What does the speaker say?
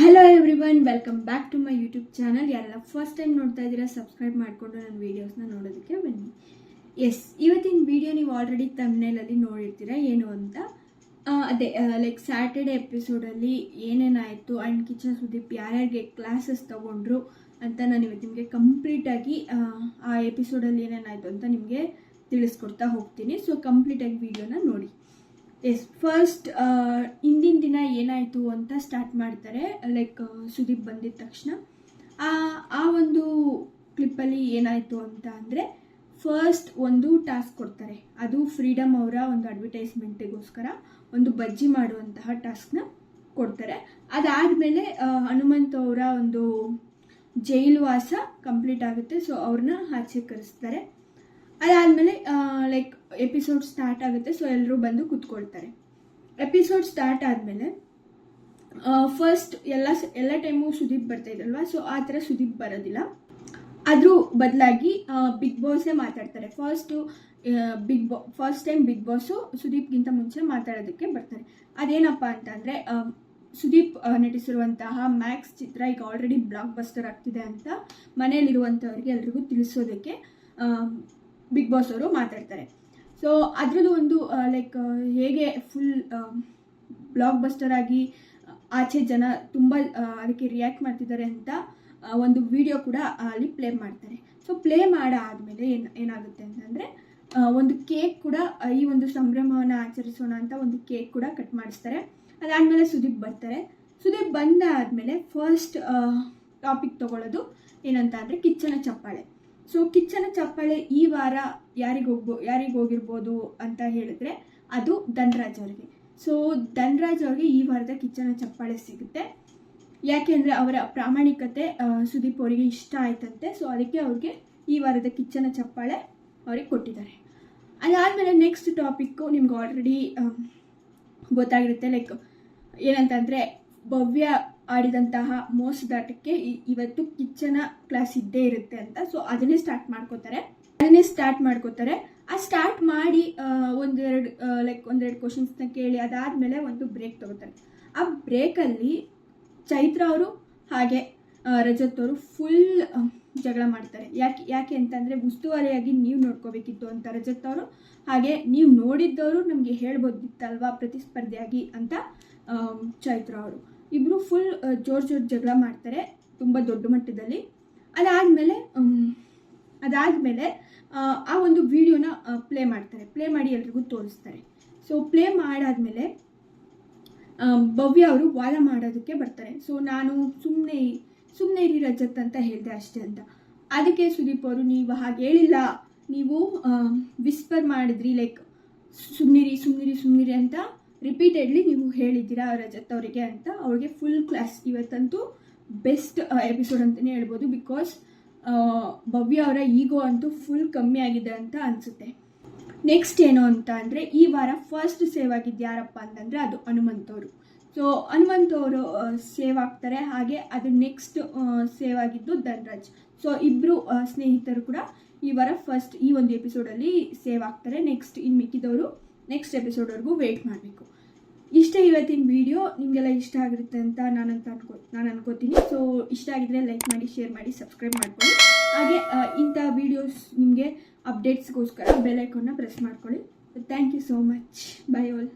Hello everyone welcome back to my YouTube channel ಯಾರೆಲ್ಲ first time ನೋಡ್ತಾ ಇದ್ದೀರಾ subscribe ಮಾಡಿಕೊಂಡು ನನ್ನ ವೀಡಿಯೋಸ್ನ ನೋಡೋದಕ್ಕೆ ಬನ್ನಿ. ಎಸ್ ಇವತ್ತಿನ ವಿಡಿಯೋ ನೀವು ಆಲ್ರೆಡಿ ತಮ್ಮನೇಲಲ್ಲಿ ನೋಡಿರ್ತೀರ, ಏನು ಅಂತ? ಅದೇ ಲೈಕ್ ಸ್ಯಾಟರ್ಡೆ ಎಪಿಸೋಡಲ್ಲಿ ಏನೇನಾಯಿತು ಆ್ಯಂಡ್ ಕಿಚನ್ ಸುದೀಪ್ ಯಾರ್ಯಾರಿಗೆ ಕ್ಲಾಸಸ್ ತೊಗೊಂಡ್ರು ಅಂತ ನಾನು ಇವತ್ತು ನಿಮಗೆ ಕಂಪ್ಲೀಟಾಗಿ ಆ ಎಪಿಸೋಡಲ್ಲಿ ಏನೇನಾಯಿತು ಅಂತ ನಿಮಗೆ ತಿಳಿಸ್ಕೊಡ್ತಾ ಹೋಗ್ತೀನಿ. ಸೊ ಕಂಪ್ಲೀಟಾಗಿ ವೀಡಿಯೋನ ನೋಡಿ. ಎಸ್ ಫಸ್ಟ್ ಹಿಂದಿನ ದಿನ ಏನಾಯಿತು ಅಂತ ಸ್ಟಾರ್ಟ್ ಮಾಡ್ತಾರೆ ಲೈಕ್ ಸುದೀಪ್ ಬಂದಿದ ತಕ್ಷಣ. ಆ ಒಂದು ಕ್ಲಿಪ್ಪಲ್ಲಿ ಏನಾಯಿತು ಅಂತ ಅಂದರೆ ಫಸ್ಟ್ ಒಂದು ಟಾಸ್ಕ್ ಕೊಡ್ತಾರೆ. ಅದು ಫ್ರೀಡಮ್ ಅವರ ಒಂದು ಅಡ್ವರ್ಟೈಸ್ಮೆಂಟಿಗೋಸ್ಕರ ಒಂದು ಬಜ್ಜಿ ಮಾಡುವಂತಹ ಟಾಸ್ಕ್ನ ಕೊಡ್ತಾರೆ. ಅದಾದಮೇಲೆ ಹನುಮಂತ ಅವರ ಒಂದು ಜೈಲು ವಾಸ ಕಂಪ್ಲೀಟ್ ಆಗುತ್ತೆ ಸೊ ಅವ್ರನ್ನ ಆಚೆ ಕರೆಸ್ತಾರೆ. ಅದಾದಮೇಲೆ ಲೈಕ್ ಎಪಿಸೋಡ್ ಸ್ಟಾರ್ಟ್ ಆಗುತ್ತೆ ಸೊ ಎಲ್ಲರೂ ಬಂದು ಕೂತ್ಕೊಳ್ತಾರೆ. ಎಪಿಸೋಡ್ ಸ್ಟಾರ್ಟ್ ಆದಮೇಲೆ ಫಸ್ಟ್ ಎಲ್ಲ ಎಲ್ಲ ಟೈಮು ಸುದೀಪ್ ಬರ್ತಾ ಇದ್ದಲ್ವಾ ಸೊ ಆ ಥರ ಸುದೀಪ್ ಬರೋದಿಲ್ಲ. ಅದ್ರ ಬದಲಾಗಿ ಬಿಗ್ ಬಾಸೇ ಮಾತಾಡ್ತಾರೆ. ಫಸ್ಟು ಬಿಗ್ ಬಾ ಫಸ್ಟ್ ಟೈಮ್ ಬಿಗ್ ಬಾಸು ಸುದೀಪ್ಗಿಂತ ಮುಂಚೆ ಮಾತಾಡೋದಕ್ಕೆ ಬರ್ತಾರೆ. ಅದೇನಪ್ಪ ಅಂತಂದರೆ ಸುದೀಪ್ ನಟಿಸಿರುವಂತಹ ಮ್ಯಾಕ್ಸ್ ಚಿತ್ರ ಈಗ ಆಲ್ರೆಡಿ ಬ್ಲಾಕ್ ಬಸ್ಟರ್ ಆಗ್ತಿದೆ ಅಂತ ಮನೆಯಲ್ಲಿರುವಂಥವ್ರಿಗೆ ಎಲ್ರಿಗೂ ತಿಳಿಸೋದಕ್ಕೆ ಬಿಗ್ ಬಾಸ್ ಅವರು ಮಾತಾಡ್ತಾರೆ. ಸೊ ಅದರದ್ದು ಒಂದು ಲೈಕ್ ಹೇಗೆ ಫುಲ್ ಬ್ಲಾಕ್ ಬಸ್ಟರ್ ಆಗಿ ಆಚೆ ಜನ ತುಂಬ ಅದಕ್ಕೆ ರಿಯಾಕ್ಟ್ ಮಾಡ್ತಿದ್ದಾರೆ ಅಂತ ಒಂದು ವಿಡಿಯೋ ಕೂಡ ಅಲ್ಲಿ ಪ್ಲೇ ಮಾಡ್ತಾರೆ. ಸೊ ಪ್ಲೇ ಮಾಡಾದಮೇಲೆ ಏನು, ಏನಾಗುತ್ತೆ ಅಂತಂದರೆ ಒಂದು ಕೇಕ್ ಕೂಡ, ಈ ಒಂದು ಸಂಭ್ರಮವನ್ನು ಆಚರಿಸೋಣ ಅಂತ ಒಂದು ಕೇಕ್ ಕೂಡ ಕಟ್ ಮಾಡಿಸ್ತಾರೆ. ಅದಾದಮೇಲೆ ಸುದೀಪ್ ಬರ್ತಾರೆ. ಸುದೀಪ್ ಬಂದಾದಮೇಲೆ ಫಸ್ಟ್ ಟಾಪಿಕ್ ತಗೊಳ್ಳೋದು ಏನಂತ ಅಂದರೆ ಕಿಚ್ಚನ ಚಪ್ಪಾಳೆ. ಸೊ ಕಿಚ್ಚನ ಚಪ್ಪಾಳೆ ಈ ವಾರ ಯಾರಿಗೋಗ್ಬೋ ಹೋಗ್ಬೋ, ಯಾರಿಗೆ ಹೋಗಿರ್ಬೋದು ಅಂತ ಹೇಳಿದ್ರೆ ಅದು ಧನ್ರಾಜ್ ಅವರಿಗೆ. ಸೊ ಧನ್ರಾಜ್ ಅವ್ರಿಗೆ ಈ ವಾರದ ಕಿಚ್ಚನ ಚಪ್ಪಾಳೆ ಸಿಗುತ್ತೆ. ಯಾಕೆಂದರೆ ಅವರ ಪ್ರಾಮಾಣಿಕತೆ ಸುದೀಪ್ ಅವರಿಗೆ ಇಷ್ಟ ಆಯ್ತಂತೆ. ಸೊ ಅದಕ್ಕೆ ಅವ್ರಿಗೆ ಈ ವಾರದ ಕಿಚ್ಚನ ಚಪ್ಪಾಳೆ ಅವ್ರಿಗೆ ಕೊಟ್ಟಿದ್ದಾರೆ. ಅದಾದಮೇಲೆ ನೆಕ್ಸ್ಟ್ ಟಾಪಿಕ್ಕು ನಿಮ್ಗೆ ಆಲ್ರೆಡಿ ಗೊತ್ತಾಗಿರುತ್ತೆ. ಲೈಕ್ ಏನಂತಂದರೆ ಭವ್ಯ ಆಡಿದಂತಹ ಮೋಸದಾಟಕ್ಕೆ ಇವತ್ತು ಕಿಚ್ಚನ ಕ್ಲಾಸ್ ಇದ್ದೇ ಇರುತ್ತೆ ಅಂತ. ಸೊ ಅದನ್ನೇ ಸ್ಟಾರ್ಟ್ ಮಾಡ್ಕೋತಾರೆ. ಅದನ್ನೇ ಸ್ಟಾರ್ಟ್ ಮಾಡ್ಕೋತಾರೆ. ಆ ಸ್ಟಾರ್ಟ್ ಮಾಡಿ ಒಂದೆರಡು ಲೈಕ್ ಒಂದೆರಡು ಕ್ವಶನ್ಸ್ನ ಕೇಳಿ, ಅದಾದಮೇಲೆ ಒಂದು ಬ್ರೇಕ್ ತಗೋತಾರೆ. ಆ ಬ್ರೇಕಲ್ಲಿ ಚೈತ್ರ ಅವರು ಹಾಗೆ ರಜತ್ ಅವರು ಫುಲ್ ಜಗಳ ಮಾಡ್ತಾರೆ. ಯಾಕೆ ಯಾಕೆ ಅಂತಂದರೆ ಉಸ್ತುವಾರಿಯಾಗಿ ನೀವು ನೋಡ್ಕೋಬೇಕಿತ್ತು ಅಂತ ರಜತ್ ಅವರು. ಹಾಗೆ ನೀವು ನೋಡಿದ್ದವರು ನಮಗೆ ಹೇಳ್ಬೋದಿತ್ತಲ್ವಾ ಪ್ರತಿಸ್ಪರ್ಧಿಯಾಗಿ ಅಂತ ಚೈತ್ರ ಅವರು. ಇಬ್ಬರು ಫುಲ್ ಜೋರ್ ಜೋರ್ ಜಗಳ ಮಾಡ್ತಾರೆ, ತುಂಬ ದೊಡ್ಡ ಮಟ್ಟದಲ್ಲಿ. ಅದಾದಮೇಲೆ ಅದಾದಮೇಲೆ ಆ ಒಂದು ವಿಡಿಯೋನ ಪ್ಲೇ ಮಾಡ್ತಾರೆ. ಪ್ಲೇ ಮಾಡಿ ಎಲ್ರಿಗೂ ತೋರಿಸ್ತಾರೆ. ಸೊ ಪ್ಲೇ ಮಾಡಾದಮೇಲೆ ಭವ್ಯ ಅವರು ವಾದ ಮಾಡೋದಕ್ಕೆ ಬರ್ತಾರೆ. ಸೊ ನಾನು ಸುಮ್ಮನೆ ಸುಮ್ಮನೆ ಇರಿ ರಜತ್ ಅಂತ ಹೇಳಿದೆ ಅಷ್ಟೇ ಅಂತ. ಅದಕ್ಕೆ ಸುದೀಪ್ ಅವರು, ನೀವು ಹಾಗೆ ಹೇಳಿಲ್ಲ. ನೀವು ವಿಸ್ಪರ್ ಮಾಡಿದ್ರಿ ಲೈಕ್ ಸುಮ್ಮನಿರಿ ಸುಮ್ಮನಿರಿ ಸುಮ್ಮನಿರಿ ರಿಪೀಟೆಡ್ಲಿ ನೀವು ಹೇಳಿದ್ದೀರಾ ರಜತ್ ಅವರಿಗೆ ಅಂತ. ಅವ್ರಿಗೆ ಫುಲ್ ಕ್ಲಾಸ್ ಇವತ್ತಂತೂ ಬೆಸ್ಟ್ ಎಪಿಸೋಡ್ ಅಂತಲೇ ಹೇಳ್ಬೋದು. ಬಿಕಾಸ್ ಭವ್ಯ ಅವರ ಈಗೋ ಅಂತೂ ಫುಲ್ ಕಮ್ಮಿ ಆಗಿದೆ ಅಂತ ಅನಿಸುತ್ತೆ. ನೆಕ್ಸ್ಟ್ ಏನು ಅಂತ ಅಂದರೆ, ಈ ವಾರ ಫಸ್ಟ್ ಸೇವ್ ಆಗಿದ್ದು ಯಾರಪ್ಪ ಅಂತಂದರೆ ಅದು ಹನುಮಂತ್ ಅವರು. ಸೊ ಹನುಮಂತ್ ಅವರು ಸೇವ್ ಆಗ್ತಾರೆ. ಹಾಗೆ ಅದು ನೆಕ್ಸ್ಟ್ ಸೇವ್ ಆಗಿದ್ದು ಧನ್ರಾಜ್. ಸೊ ಇಬ್ಬರು ಸ್ನೇಹಿತರು ಕೂಡ ಈ ವಾರ ಫಸ್ಟ್ ಈ ಒಂದು ಎಪಿಸೋಡಲ್ಲಿ ಸೇವ್ ಆಗ್ತಾರೆ. ನೆಕ್ಸ್ಟ್ ಇನ್ನು ಮಿಕ್ಕಿದವರು. ನೆಕ್ಸ್ಟ್ ಎಪಿಸೋಡ್ವರೆಗೂ ವೆಯ್ಟ್ ಮಾಡಬೇಕು. ಇಷ್ಟೇ ಇವತ್ತಿನ ವಿಡಿಯೋ ನಿಮಗೆಲ್ಲ ಇಷ್ಟ ಆಗಿರುತ್ತೆ ಅಂತ ನಾನಂತ ಅನ್ಕೋ, ನಾನು ಅನ್ಕೋತೀನಿ. ಸೊ ಇಷ್ಟ ಆಗಿದ್ರೆ ಲೈಕ್ ಮಾಡಿ ಶೇರ್ ಮಾಡಿ ಸಬ್ಸ್ಕ್ರೈಬ್ ಮಾಡ್ಕೊಳ್ಳಿ. ಹಾಗೆ ಇಂಥ ವೀಡಿಯೋಸ್ ನಿಮಗೆ ಅಪ್ಡೇಟ್ಸ್ಗೋಸ್ಕರ ಬೆಲ್ ಐಕಾನ್ನ ಪ್ರೆಸ್ ಮಾಡ್ಕೊಳ್ಳಿ. Thank you so much bye all